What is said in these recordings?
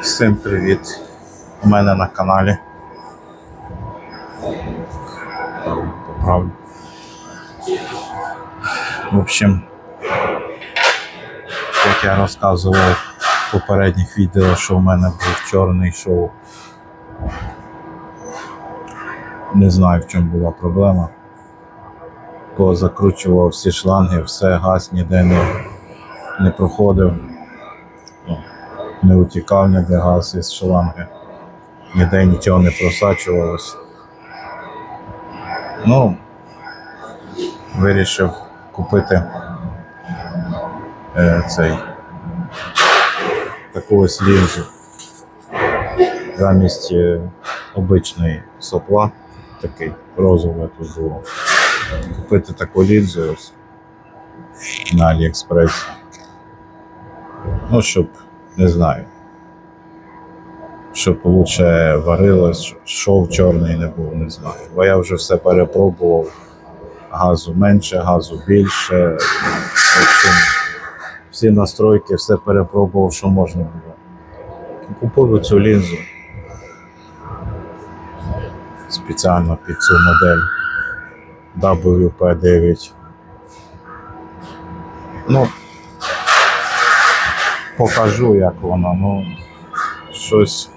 Всім привіт! У мене на каналі. Поправлю. В общем, як я розказував в попередніх відео, що в мене був чорний шоу. Не знаю, в чому була проблема. Позакручував всі шланги, все, газ ніде не, не проходив. Не утікав ніде газ із шланги. Ніде нічого не просачувалось. Ну, вирішив купити е, цей таку ось лінзу замість е, обичної сопла, такий розовий тут було. Купити таку лінзу ось на Аліекспресі. Ну, щоб, не знаю, щоб лучше варилось, шов чорний не був, не знаю. Бо я вже все перепробував. Газу менше, газу більше. Общем, всі настройки, все перепробував, що можна було. Купив цю лінзу спеціально під цю модель WP9. Ну, покажу, як воно. Ну, щось,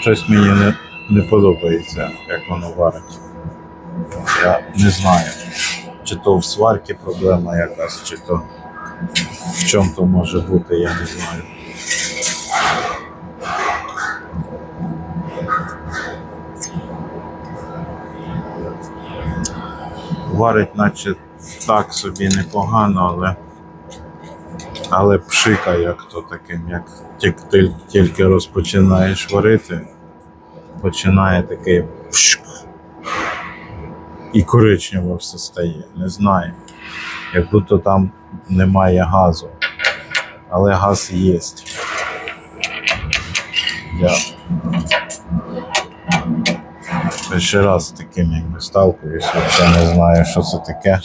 щось мені не, не подобається, як воно варить. Я не знаю, чи то в сварці проблема якась, чи то в чому то може бути, я не знаю. Варить, наче так собі непогано, але, але пшика як то таким, як тільки, тільки розпочинаєш варити, починає такий пшк і коричнево все стає. Не знаю. Як будто там немає газу. Але газ є. Я перший раз з таким якби сталкуюсь, взагалі не знаю, що це таке.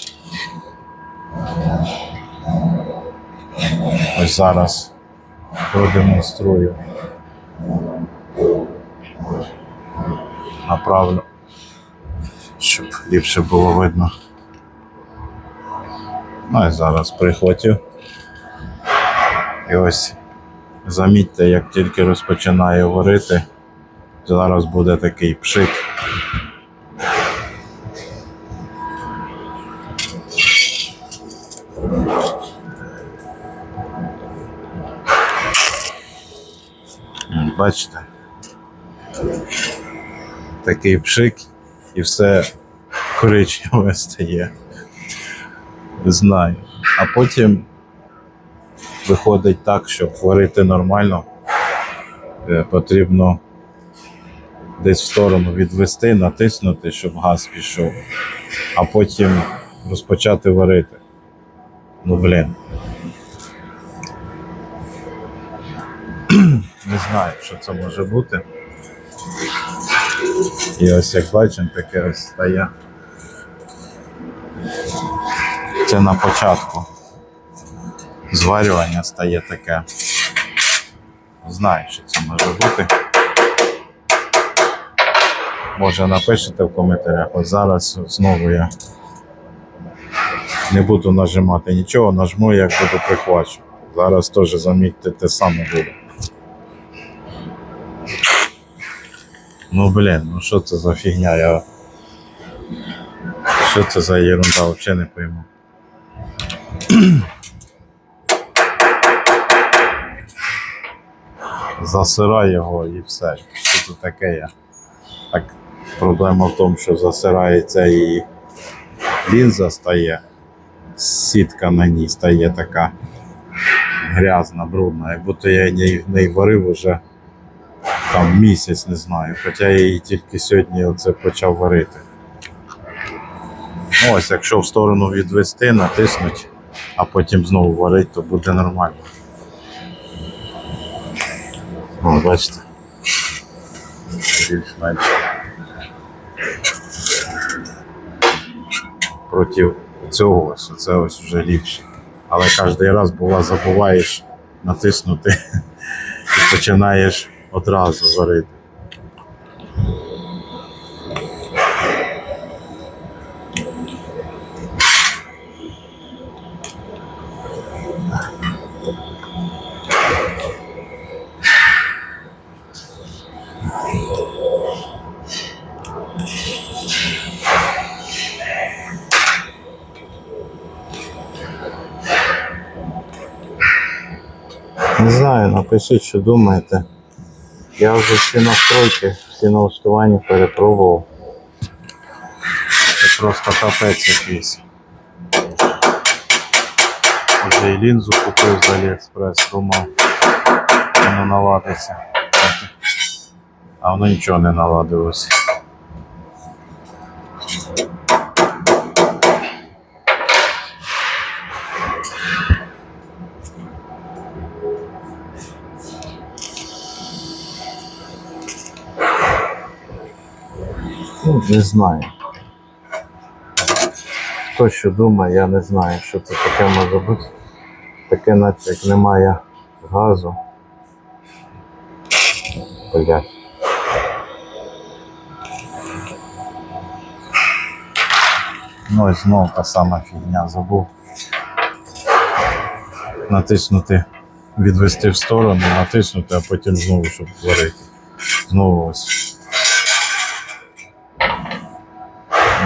Ось зараз продемонструю. Направлю, щоб ліпше було видно. Ну і зараз прихватив. І ось замітьте, як тільки розпочинає варити, зараз буде такий пшик. Бачите? Такий пшик і все коричневе стає. Знаю. А потім виходить так, щоб варити нормально, е, потрібно десь в сторону відвести, натиснути, щоб газ пішов, а потім розпочати варити. Ну блін. Не знаю, що це може бути. І ось як бачимо, таке ось стає. Це на початку зварювання стає таке. Знаю, що це може бути. Може напишете в коментарях. Ось зараз знову я не буду нажимати нічого, нажму, як буду прихвачу. Зараз теж замітьте те саме буде. Ну блін, ну що це за фігня? Я... Що це за ерунда, взагалі не пойму. засирає його і все. Що це таке є? Так, проблема в тому, що засирається і лінза стає, сітка на ній стає така грязна, брудна. Як будто я її- в неї варив уже там місяць, не знаю. Хоча я її тільки сьогодні оце почав варити. Ну, ось, якщо в сторону відвести, натиснуть, а потім знову варити, то буде нормально. О, бачите. Більш-менш. Проти цього ось, це ось вже ліпше. Але кожен раз бува забуваєш натиснути і починаєш одразу варити. Не знаю, напишіть, що думаєте. Я вже всі настройки, всі налаштування перепробував. Це просто капець якийсь. Вже і лінзу купив з Аліекспрес, думав, воно наладиться. А воно нічого не наладилося. Не знаю. Хто що думає, я не знаю, що це таке може бути. Таке наче як немає газу. Блять. Ну ось знову та сама фігня забув. Натиснути, відвести в сторону, натиснути, а потім знову, щоб варити. Знову ось.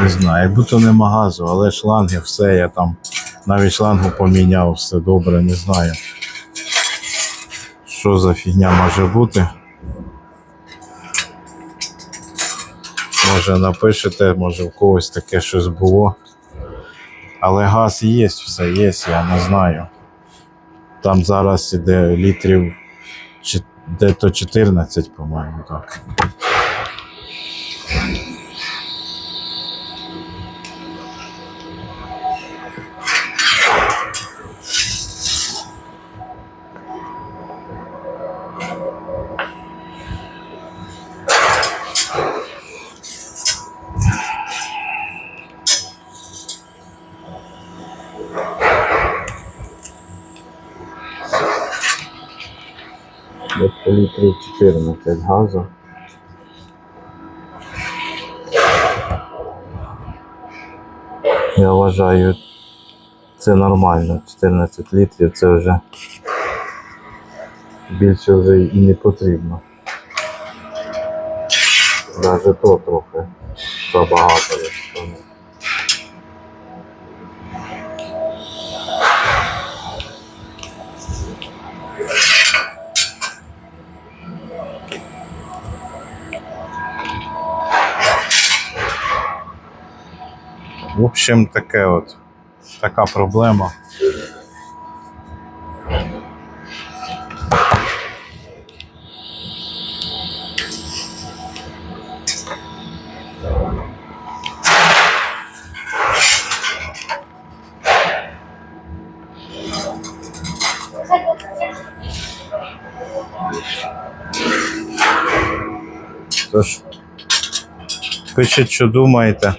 Не знаю, як будто нема газу, але шланги, все, я там навіть шлангу поміняв, все добре, не знаю. Що за фігня може бути? Може напишете, може в когось таке щось було. Але газ є, все є, я не знаю. Там зараз іде літрів де-то 14, по-моєму, так. Десь літрів 14 газу. Я вважаю, це нормально. 14 літрів це вже більше вже і не потрібно. Даже то трохи забагато. Скажу. Таке от. Така проблема. Тож, пишіть, що думаєте.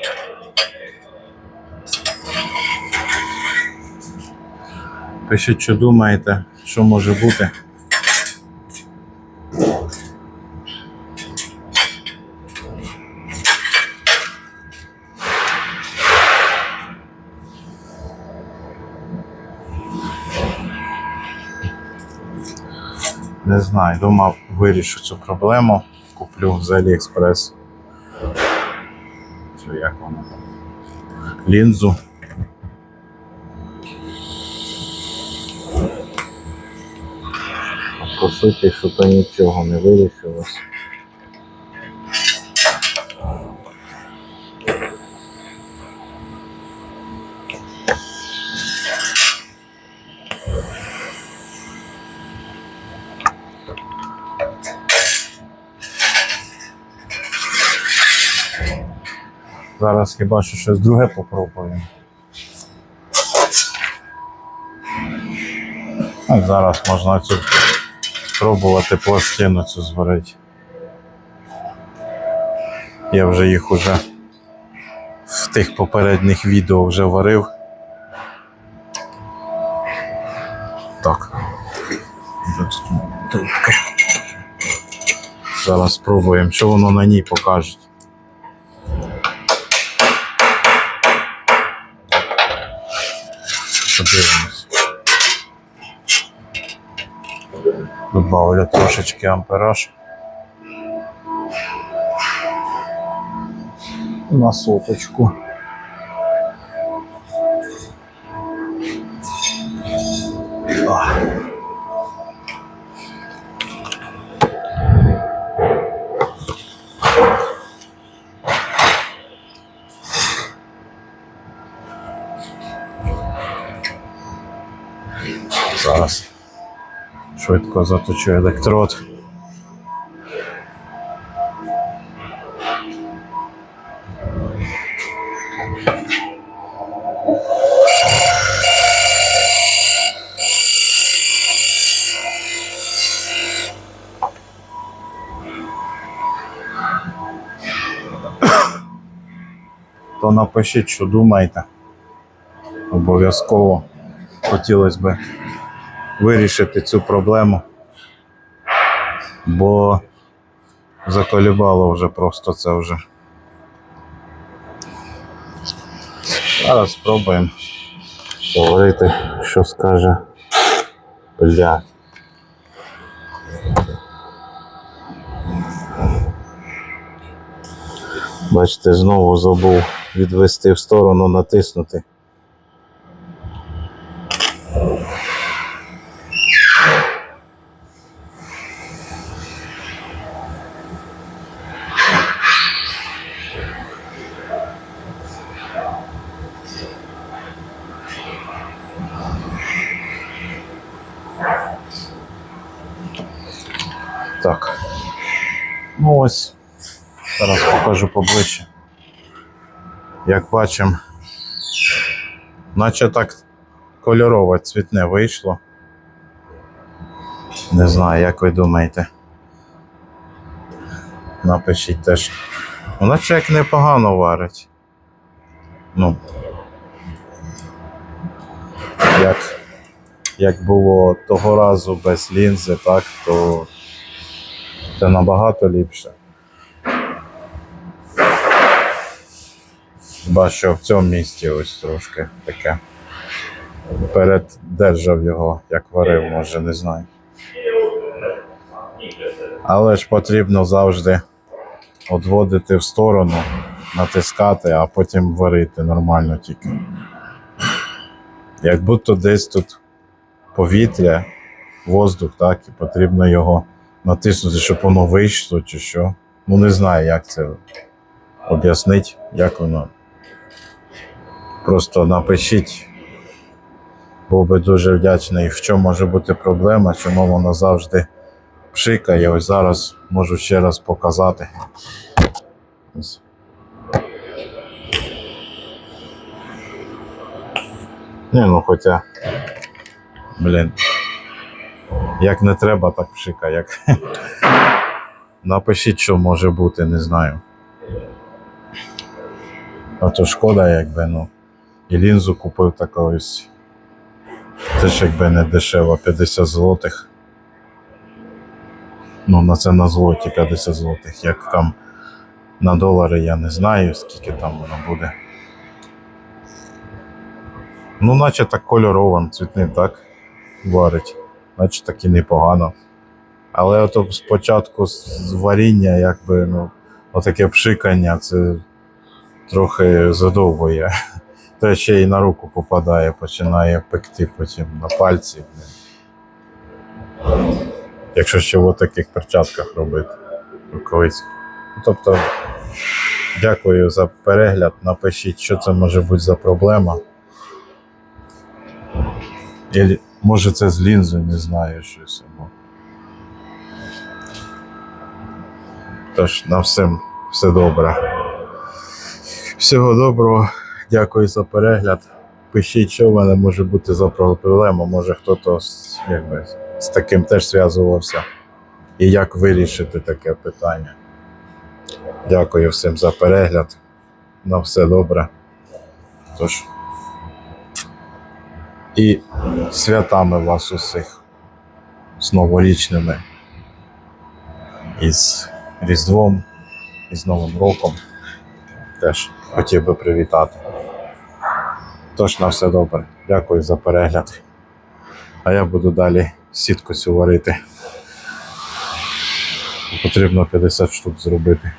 Пишіть, що думаєте, що може бути. Не знаю, думав, вирішу цю проблему. Куплю з Аліекспрес. Цю як воно. Лінзу. По суті, що то нічого не вирішилось. Зараз хіба що щось друге попробуємо. Ну, зараз можна цю пробувати пластину цю зварити. Я вже їх уже в тих попередніх відео вже варив. Так. Зараз спробуємо, що воно на ній покаже. Подивимось. Добавлю трошечки ампераж. На соточку. Зараз швидко заточу електрод. То напишіть, що думаєте. Обов'язково хотілося б вирішити цю проблему, бо заколібало вже просто це вже. Зараз спробуємо говорити, що скаже. Бля. Бачите, знову забув відвести в сторону, натиснути. Так. Ну ось. Зараз покажу поближче. Як бачимо, наче так кольорове цвітне вийшло. Не знаю, як ви думаєте. Напишіть теж. Ну, наче як непогано варить. Ну. Як, як було того разу без лінзи, так, то це набагато ліпше. Хіба що в цьому місці ось трошки таке. Передержав його, як варив, може, не знаю. Але ж потрібно завжди відводити в сторону, натискати, а потім варити нормально тільки. Як будто десь тут повітря, воздух, так, і потрібно його натиснути, щоб воно вийшло чи що. Ну не знаю, як це об'яснити, як воно. Просто напишіть. Був би дуже вдячний, в чому може бути проблема, чому воно завжди пшикає. Ось зараз можу ще раз показати. Ось. Ні, ну хоча. Блін. Як не треба, так пшикає. Як... Напишіть, що може бути, не знаю. А то шкода, якби, ну. І лінзу купив ось. Теж якби не дешево, 50 злотих. Ну, на це на злоті 50 злотих. Як там на долари я не знаю, скільки там воно буде. Ну, наче так кольоровим цвітним, так? Варить. Наче і непогано. Але ото спочатку з варіння, якби, ну, отаке пшикання, це трохи задовбує. Та ще й на руку попадає, починає пекти потім на пальці. Якщо ще в таких перчатках робити рукавиць. Ну, Тобто, дякую за перегляд. Напишіть, що це може бути за проблема. Може це з лінзою, не знаю щось. Або... Тож, на всім все добре. Всього доброго, дякую за перегляд. Пишіть, що в мене може бути за проблема. Може хтось з таким теж зв'язувався. І як вирішити таке питання. Дякую всім за перегляд. На все добре. Тож. І святами вас усіх. з новорічними, із Різдвом, і з Новим роком. Теж хотів би привітати. Тож на все добре. Дякую за перегляд. А я буду далі сітку цю варити. Потрібно 50 штук зробити.